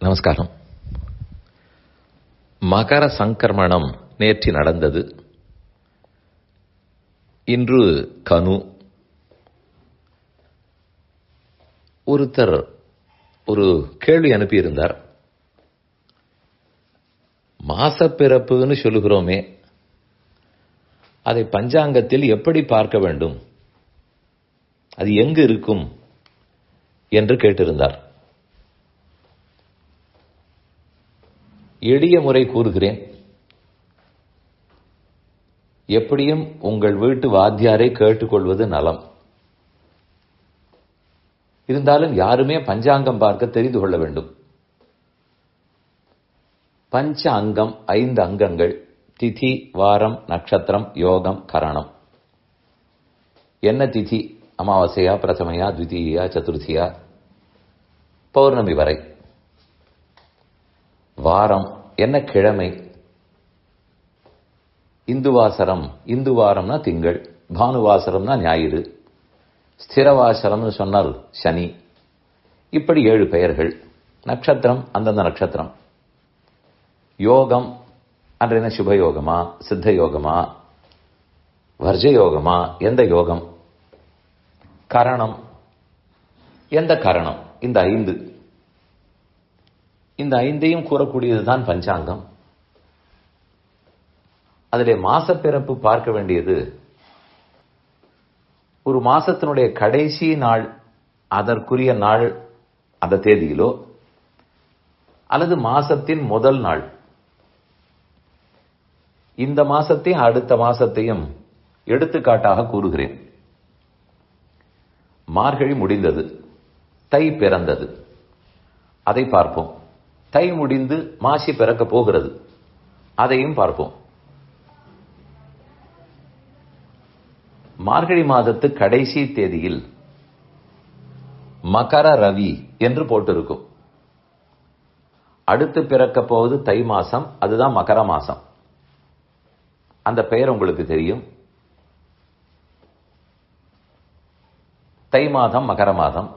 நமஸ்காரம். மகர சங்கர்மணம் நேற்று நடந்தது. இன்று கனு. ஒருத்தர் ஒரு கேள்வி அனுப்பியிருந்தார். மாசப்பிறப்புன்னு சொல்லுகிறோமே அதை பஞ்சாங்கத்தில் எப்படி பார்க்க வேண்டும்? அது எங்கு இருக்கும்? என்று கேட்டிருந்தார். எளிய முறை கூறுகிறேன். எப்படியும் உங்கள் வீட்டு வாத்தியாரை கேட்டுக்கொள்வது நலம். இருந்தாலும் யாருமே பஞ்சாங்கம் பார்க்க தெரிந்து கொள்ள வேண்டும். பஞ்ச அங்கம் ஐந்து அங்கங்கள். திதி வாரம் நட்சத்திரம் யோகம் கரணம். என்ன திதி? அமாவாசையா பிரதமையா துவிதீயா சதுர்த்தியா? பௌர்ணமி வரை. வாரம் என்ன கிழமை? இந்துவாசரம் இந்துவாரம்னா திங்கள் பானுவாசரம்னா ஞாயிறு ஸ்திரவாசரம்னு சொன்னால் சனி. இப்படி ஏழு பெயர்கள். நட்சத்திரம் அந்தந்த நட்சத்திரம். யோகம் அன்று என்ன சுபயோகமா சித்த யோகமா வர்ஜ யோகமா எந்த யோகம்? கரணம். எந்த கரணம்? இந்த ஐந்து. இந்த ஐந்தையும் கூறக்கூடியதுதான் பஞ்சாங்கம். அதிலே மாசப்பிறப்பு பார்க்க வேண்டியது ஒரு மாசத்தினுடைய கடைசி நாள் அதற்குரிய நாள் அந்த தேதியிலோ அல்லது மாசத்தின் முதல் நாள். இந்த மாசத்தையும் அடுத்த மாசத்தையும் எடுத்துக்காட்டாக கூறுகிறேன். மார்கழி முடிந்தது தை பிறந்தது. அதை பார்ப்போம். தை முடிந்து மாசி பிறக்க போகிறது. அதையும் பார்ப்போம். மார்கழி மாதத்து கடைசி தேதியில் மகர ரவி என்று போட்டிருக்கும். அடுத்து பிறக்க போவது தை மாசம் அதுதான் மகர மாசம். அந்த பெயர் உங்களுக்கு தெரியும். தை மாதம் மகர மாதம்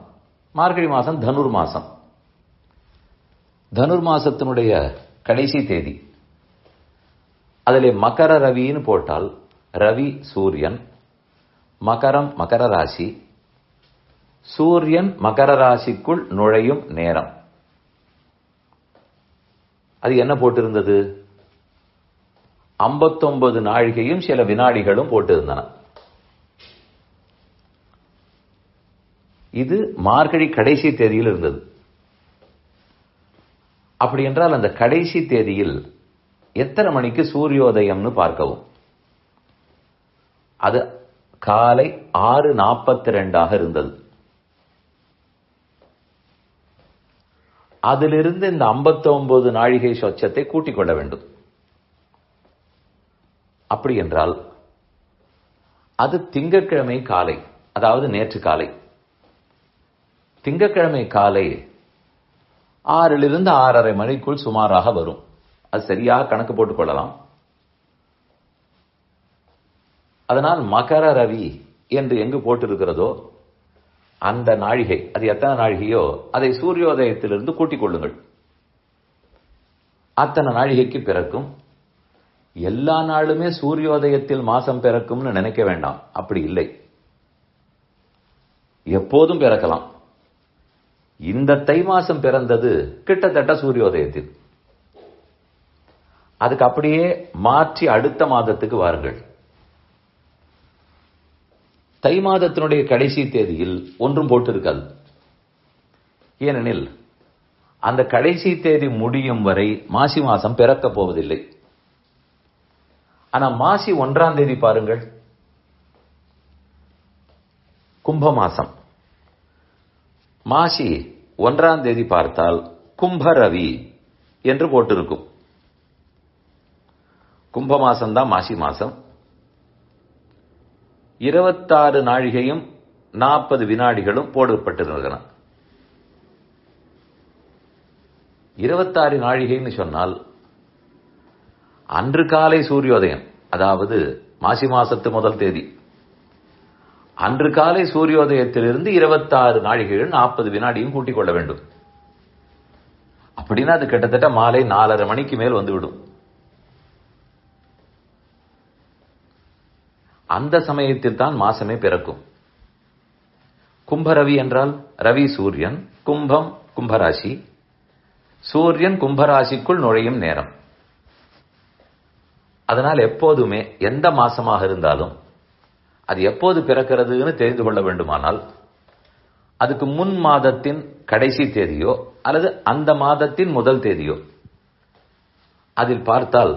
மார்கழி மாதம் தனுர் மாசம் தனுர் மாசத்தினுடைய கடைசி தேதி. அதிலே மகர ரவின்னு போட்டால் ரவி சூரியன் மகரம் மகர ராசி. சூரியன் மகர ராசிக்குள் நுழையும் நேரம். அது என்ன போட்டிருந்தது? ஐம்பத்தொன்பது நாழிகையும் சில வினாடிகளும் போட்டிருந்தன. இது மார்கழி கடைசி தேதியில் இருந்தது. அப்படி என்றால் அந்த கடைசி தேதியில் எத்தனை மணிக்கு சூரியோதயம்னு பார்க்கவும். அது காலை ஆறு நாற்பத்தி ரெண்டாக இருந்தது. அதிலிருந்து இந்த ஐம்பத்தி ஒன்பது நாழிகை சொச்சத்தை கூட்டிக் கொள்ள வேண்டும். அப்படி என்றால் அது திங்கட்கிழமை காலை அதாவது நேற்று காலை. திங்கட்கிழமை காலை ஆறிலிருந்து ஆறரை மணிக்குள் சுமாராக வரும். அது சரியாக கணக்கு போட்டுக் கொள்ளலாம். அதனால் மகர ரவி என்று எங்கு போட்டிருக்கிறதோ அந்த நாழிகை அது எத்தனை நாழிகையோ அதை சூரியோதயத்திலிருந்து கூட்டிக் கொள்ளுங்கள். அத்தனை நாழிகைக்கு பிறக்கும். எல்லா நாளுமே சூரியோதயத்தில் மாசம் பிறக்கும்னு நினைக்க வேண்டாம். அப்படி இல்லை. எப்போதும் பிறக்கலாம். இந்த தை மாசம் பிறந்தது கிட்டத்தட்ட சூரியோதயத்தில். அதுக்கு அப்படியே மாற்றி அடுத்த மாதத்துக்கு வாருங்கள். தை மாதத்தினுடைய கடைசி தேதியில் ஒன்றும் போட்டிருக்காது. ஏனெனில் அந்த கடைசி தேதி முடியும் வரை மாசி மாசம் பிறக்கப் போவதில்லை. ஆனா மாசி ஒன்றாம் தேதி பாருங்கள். கும்ப மாசம் மாசி ஒன்றாம் தேதி பார்த்தால் கும்பரவி என்று போட்டிருக்கும். கும்ப மாசம்தான் மாசி மாசம். இருபத்தாறு நாழிகையும் நாற்பது வினாடிகளும் போடப்பட்டிருந்தன. இருபத்தாறு நாழிகைன்னு சொன்னால் அன்று காலை சூரியோதயம் அதாவது மாசி மாசத்து முதல் தேதி. அன்று காலை சூரியோதயத்திலிருந்து இருபத்தாறு நாழிகைகள் நாற்பது வினாடியும் கூட்டிக் கொள்ள வேண்டும். அப்படின்னா அது கிட்டத்தட்ட மாலை நாலரை மணிக்கு மேல் வந்துவிடும். அந்த சமயத்தில் தான் மாசமே பிறக்கும். கும்பரவி என்றால் ரவி சூரியன் கும்பம் கும்பராசி. சூரியன் கும்பராசிக்குள் நுழையும் நேரம். அதனால் எப்போதுமே எந்த மாசமாக இருந்தாலும் அது எப்போது பிறக்கிறதுன்னு தெரிந்து கொள்ள வேண்டுமானால் அதுக்கு முன் மாதத்தின் கடைசி தேதியோ அல்லது அந்த மாதத்தின் முதல் தேதியோ. அதில் பார்த்தால்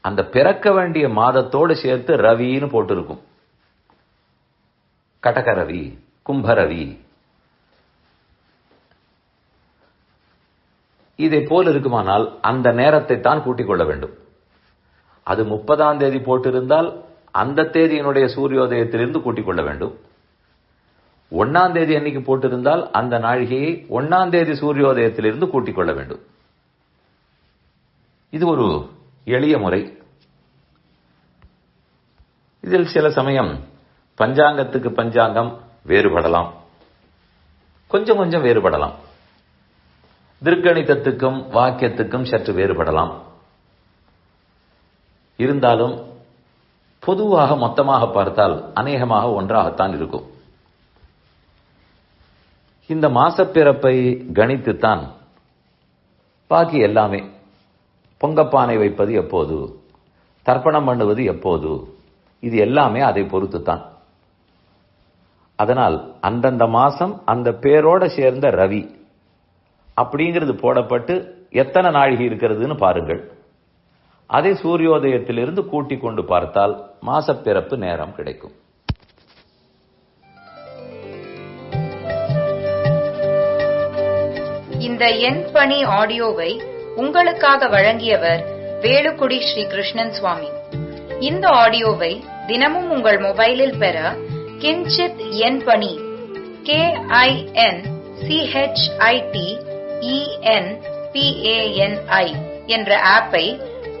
அந்த பிறக்க வேண்டிய மாதத்தோடு சேர்த்து ரவின்னு போட்டிருக்கும். கடக ரவி கும்பரவி இதை போல் இருக்குமானால் அந்த நேரத்தை தான் கூட்டிக் கொள்ள வேண்டும். அது முப்பதாம் தேதி போட்டிருந்தால் அந்த தேதியினுடைய சூரியோதயத்திலிருந்து கூட்டிக் கொள்ள வேண்டும். ஒன்னாம் தேதி அன்னைக்கு போட்டிருந்தால் அந்த நாழிகையை ஒன்னாம் தேதி சூரியோதயத்திலிருந்து கூட்டிக் கொள்ள வேண்டும். இது ஒரு எளிய முறை. இதில் சில சமயம் பஞ்சாங்கத்துக்கு பஞ்சாங்கம் வேறுபடலாம். கொஞ்சம் கொஞ்சம் வேறுபடலாம். திருக்கணிதத்துக்கும் வாக்கியத்துக்கும் சற்று வேறுபடலாம். இருந்தாலும் பொதுவாக மொத்தமாக பார்த்தால் அநேகமாக ஒன்றாகத்தான் இருக்கும். இந்த மாசப்பிறப்பை கணித்துத்தான் பாக்கி எல்லாமே. பொங்கப்பானை வைப்பது எப்போது? தர்ப்பணம் பண்ணுவது எப்போது? இது எல்லாமே அதை பொறுத்துத்தான். அதனால் அந்தந்த மாசம் அந்த பேரோட சேர்ந்த ரவி அப்படிங்கிறது போடப்பட்டு எத்தனை நாழிகை இருக்கிறதுன்னு பாருங்கள். அதை சூரியோதயத்திலிருந்து கூட்டிக் கொண்டு பார்த்தால் மாசப்பிறப்பு நேரம் கிடைக்கும். இந்த என் பணி ஆடியோவை உங்களுக்காக வழங்கியவர் வேலுக்குடி ஸ்ரீ கிருஷ்ணன் சுவாமி. இந்த ஆடியோவை தினமும் உங்கள் மொபைலில் பெற கிஞ்சித் என் பணி கே ஐ என் சிஹெச்ஐடி இஎன் என்ற ஆப்பை